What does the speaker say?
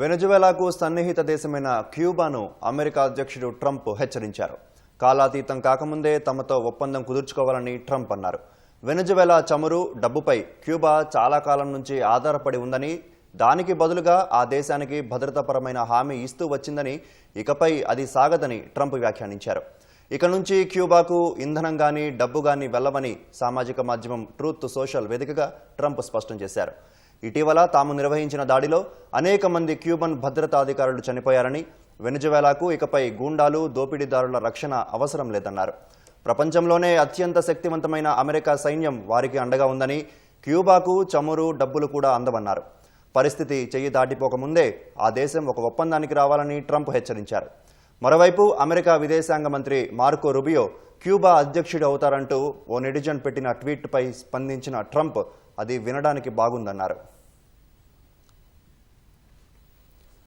వెనజువెలాకు సన్నిహిత దేశమైన క్యూబాను అమెరికా అధ్యక్షుడు ట్రంప్ హెచ్చరించారు. కాలాతీతం కాకముందే తమతో ఒప్పందం కుదుర్చుకోవాలని ట్రంప్ అన్నారు. వెనుజువెలా చమురు డబ్బుపై క్యూబా చాలా కాలం నుంచి ఆధారపడి ఉందని దానికి బదులుగా ఆ దేశానికి భద్రతాపరమైన హామీ ఇస్తూ వచ్చిందని ఇకపై అది సాగదని ట్రంప్ వ్యాఖ్యానించారు. ఇక నుంచి క్యూబాకు ఇంధనం గాని డబ్బు గాని వెళ్ళవని సామాజిక మాధ్యమం ట్రూత్ సోషల్ వేదికగా ట్రంప్ స్పష్టం చేశారు. ఇటీవల తాము నిర్వహించిన దాడిలో అనేక మంది క్యూబన్ భద్రతా అధికారులు చనిపోయారని వెనుజువేలాకు ఇకపై గూండాలు దోపిడీదారుల రక్షణ అవసరం లేదన్నారు. ప్రపంచంలోనే అత్యంత శక్తివంతమైన అమెరికా సైన్యం వారికి అండగా ఉందని క్యూబాకు చమురు డబ్బులు కూడా అందవన్నారు. పరిస్థితి చెయ్యి దాటిపోకముందే ఆ దేశం ఒక ఒప్పందానికి రావాలని ట్రంప్ హెచ్చరించారు. మరోవైపు అమెరికా విదేశాంగ మంత్రి మార్కో రుబియో క్యూబా అధ్యక్షుడు అవుతారంటూ ఓ నెటిజన్ పెట్టిన ట్వీట్పై స్పందించిన ట్రంప్ అది వినడానికి బాగుందన్నారు.